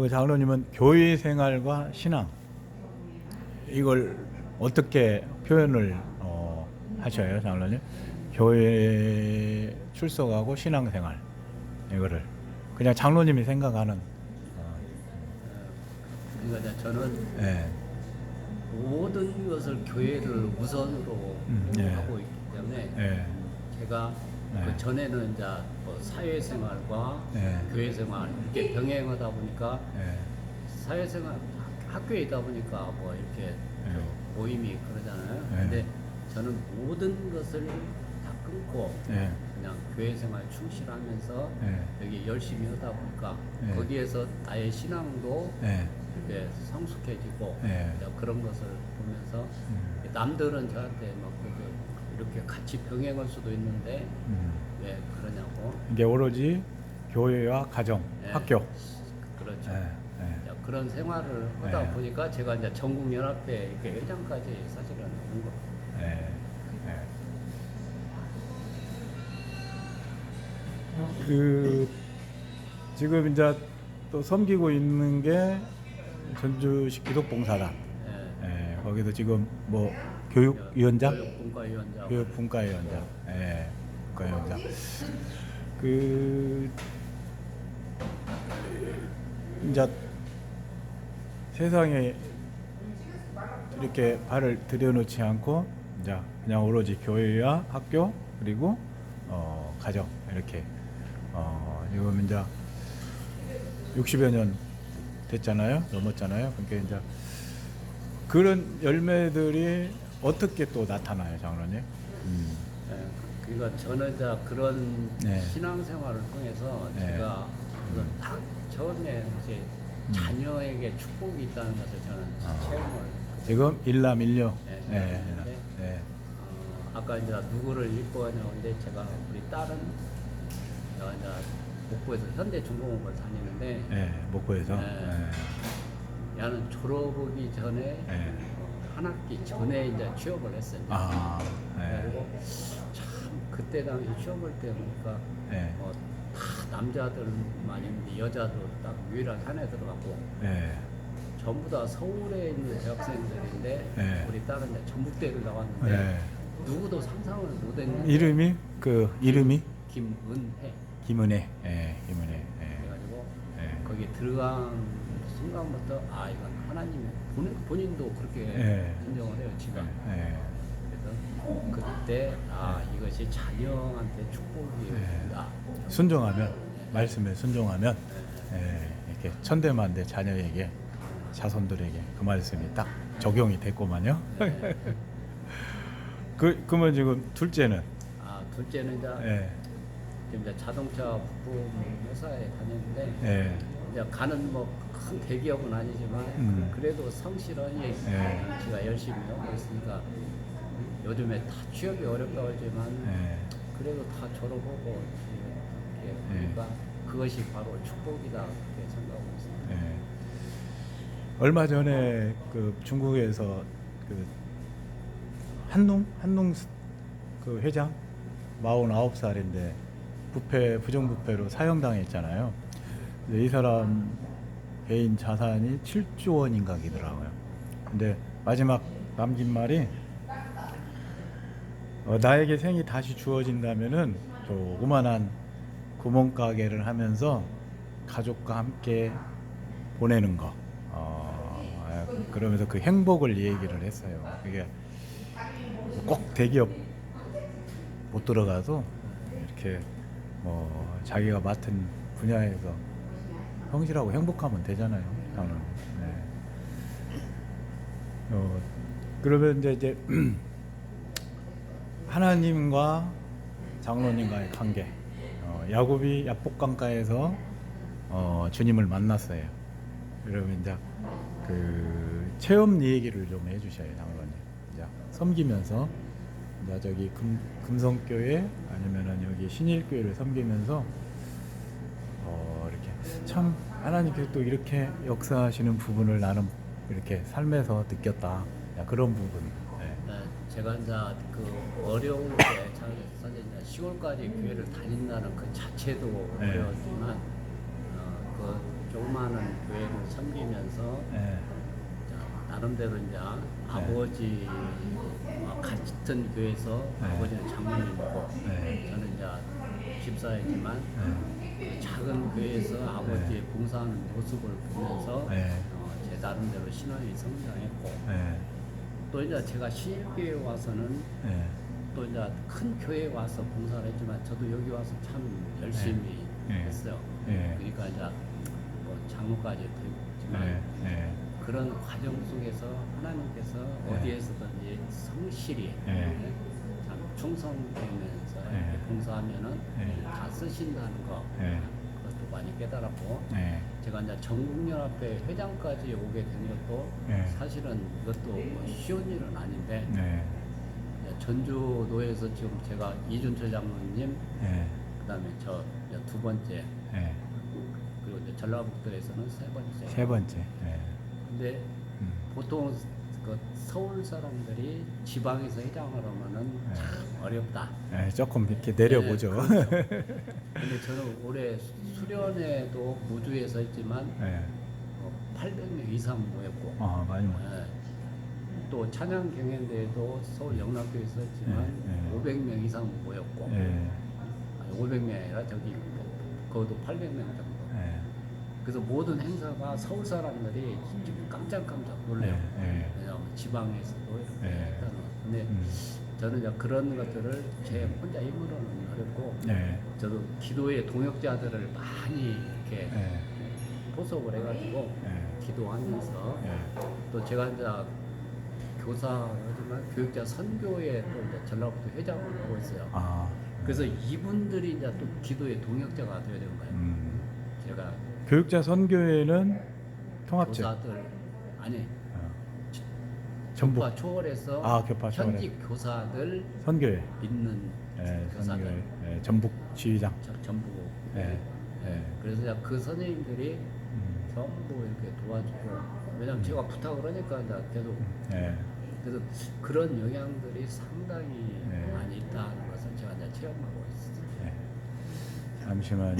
그 장로님은 교회 생활과 신앙 이걸 어떻게 표현을 어, 하셔요, 장로님? 교회 출석하고 신앙 생활 이거를 그냥 장로님이 생각하는 어, 그러니까 저는 예, 모든 것을 교회를 우선으로 음, 예. 하고 있기 때문에 예, 제가 네. 그 전에는 이제 뭐 사회생활과 네. 교회생활 이렇게 병행하다 보니까 예, 사회생활 학- 학교에 있다 보니까 뭐 이렇게 저 모임이 그러잖아요. 네. 근데 저는 모든 것을 다 끊고 예, 그냥 교회 생활 충실하면서 예, 여기 열심히 하다 보니까 네. 거기에서 나의 신앙도 예, 이렇게 성숙해지고 네. 그런 것을 보면서 음, 남들은 저한테 막 이렇게 같이 병행할 수도 있는데 음. 왜 그러냐고 이게 오로지 교회와 가정, 예, 학교. 그렇죠. 예, 예. 이제 그런 생활을 하다 네. 보니까 제가 이제 전국연합회 이렇게 회장까지 사실은 한 거. 예, 예. 그 지금 이제 또 섬기고 있는 게 전주시 기독봉사단. 예. 예, 거기도 지금 뭐 교육위원장, 교육분과위원장. 교육분과위원장, 예, 분과위원장. 그 이제 세상에 이렇게 발을 들여놓지 않고 이제 그냥 오로지 교회와 학교 그리고 어, 가정 이렇게 어, 지금 이제 60여 년 됐잖아요 넘었잖아요 그러니까 이제 그런 열매들이 어떻게 또 나타나요 장로님? 음, 예. 그러니까 저는 이제 그런 네. 신앙생활을 통해서 네. 제가 그건 딱 처음에 이제 음. 자녀에게 축복이 있다는 것을 저는 아. 체험을 지금 일남일녀 네, 예, 네. 예, 어, 아까 이제 누구를 읽고 하냐고 근데 제가 우리 딸은 내가 이제 목포에서 현대 중공업을 다니는데 예, 목포에서 네. 야는 졸업하기 전에. 어, 한 학기 전에 이제 취업을 했어요. 아, 예, 그리고 참 그때 당시 취업할 때 보니까 예, 어, 다 남자들만 있는데 여자도 딱 유일하게 한해 들어갔고 예, 전부 다 서울에 있는 대학생들인데 네. 우리 딸은 이제 전북대를 나왔는데 예. 누구도 상상을 못했는데 이름이? 그 이름이? 김은혜. 김은혜, 예, 김은혜, 예, 그래가지고 예. 거기 들어간 순간부터 아 이건 하나님의 본인, 본인 도 그렇게 예. 인정을 해요 지가. 예, 그래서 그때 아 이것이 자녀한테 축복이다. 순종하면 말씀에 순종하면 예, 이렇게 천대만대 자녀에게 자손들에게 그 말씀이 딱 적용이 됐고만요. 그 그러면 지금 둘째는? 아 둘째는 이제 예, 지금 이제 자동차 부품 회사에 다녔는데 예, 이제 가는 뭐 큰 대기업은 아니지만 음. 그래도 성실하게 네. 지가 열심히 하고 있으니까 요즘에 다 취업이 어렵다고 하지만 예, 그래도 다 졸업하고 이렇게 네. 그러니까 그것이 바로 축복이다 그렇게 생각하고 있습니다. 예. 얼마 전에 그 중국에서 그 한농 한농 스- 그 회장 49살인데 부패 부정부패로 사형당했잖아요. 이 사람 개인 자산이 7조 원인가 기더라고요. 근데 마지막 남긴 말이 어, 나에게 생이 다시 주어진다면은 조그만한 구멍가게를 하면서 가족과 함께 보내는 거. 어, 그러면서 그 행복을 얘기를 했어요. 그게 꼭 대기업 못 들어가도 이렇게 뭐 자기가 맡은 분야에서 성실하고 행복하면 되잖아요. 저는. 네. 어, 그러면 이제 이제 하나님과 장로님과의 관계. 어, 야곱이 야복강가에서 어, 주님을 만났어요. 그러면 이제 그 체험 얘기를 좀 해주셔요, 장로님. 이제 섬기면서 이제 저기 금, 금성교회 아니면은 여기 신일교회를 섬기면서 참 하나님께서 또 이렇게 역사하시는 부분을 나는 이렇게 삶에서 느꼈다. 야, 그런 부분. 네. 네, 제가 이제 그 어려운 게 참, 사실 시골까지 교회를 다닌다는 그 자체도 네. 어려웠지만 어, 그 봉사하는 교회를 섬기면서 예. 자, 나름대로 이제 아버지 어, 같은 교회에서 네. 아버지는 장로님이고 네. 저는 이제 집사이지만 예. 그 작은 교회에서 아버지의 봉사하는 모습을 보면서 네. 어, 제 나름대로 신앙이 성장했고 예. 또 이제 제가 신일교회 와서는 예. 또 이제 큰 교회에 와서 봉사를 했지만 저도 여기 와서 참 열심히 네. 했어요. 네. 그러니까 이제 뭐 장로까지 됐지만 예. 예. 그런 과정 속에서 하나님께서 네. 어디에서든지 성실히 네. 참 충성되면서 네. 봉사하면은 네. 다 쓰신다는 거 예. 그것도 많이 깨달았고 예. 제가 이제 전국연합회 회장까지 오게 된 것도 네. 사실은 이것도 뭐 쉬운 일은 아닌데 네. 전주도에서 지금 제가 이준철 장로님 예. 그다음에 저 두 번째 예. 그리고 이제 전라북도에서는 세 번째. 세 번째. 예. 근데 음. 보통 그 서울 사람들이 지방에서 회장을 하면은 네. 참 어렵다. 예, 조금 이렇게 내려보죠. 네, 그렇죠. 근데 저는 올해 수련회도 무주에서 했지만 예. 어, 800명 이상 모였고 아, 많이 먹. 예. 또 찬양 경연대회도 서울 영락교에서 했지만 네, 네. 500명 이상 모였고 예. 아니, 500명이 아니라 저기 거기도 800명 정도. 예. 그래서 모든 행사가 서울 사람들이 지금 깜짝깜짝 놀래요. 예, 예. 왜냐하면 지방에서도 이렇게 예. 했다는. 근데 음. 저는 이제 그런 것들을 제 혼자 힘으로는 어렵고 예. 저도 기도의 동역자들을 많이 이렇게 예. 포섭을 해가지고 예. 기도하면서 예. 또 제가 이제 교사지만 교육자 선교회 또 이제 전라북도 회장을 하고 있어요. 아. 그래서 이분들이 이제 또 기도의 동역자가 되어야 되는 거예요. 음. 제가 교육자 선교회는 통합제. 교사들 아니 어. 전북 교파 초월해서 아, 교파 초월해. 현직 교사들 선교회. 있는 예, 교사들 선교회. 예, 전북 지휘장. 저- 전부 예. 예. 그래서 그 선생님들이 음. 전부 이렇게 도와주고 왜냐면 제가 부탁을 하니까 이제 계속 예. 그래서 그런 영향들이 상당히 네. 많이 있다는 것을 제가 이제 체험하고 있어요. 예. 잠시만.